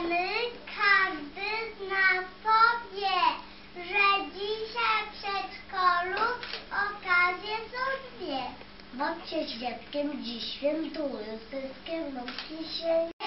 Wiemy, każdy zna sobie, że dzisiaj w przedszkolu okazje są dwie. Babcia świadkiem dziś świętują, wszystkie wnuki się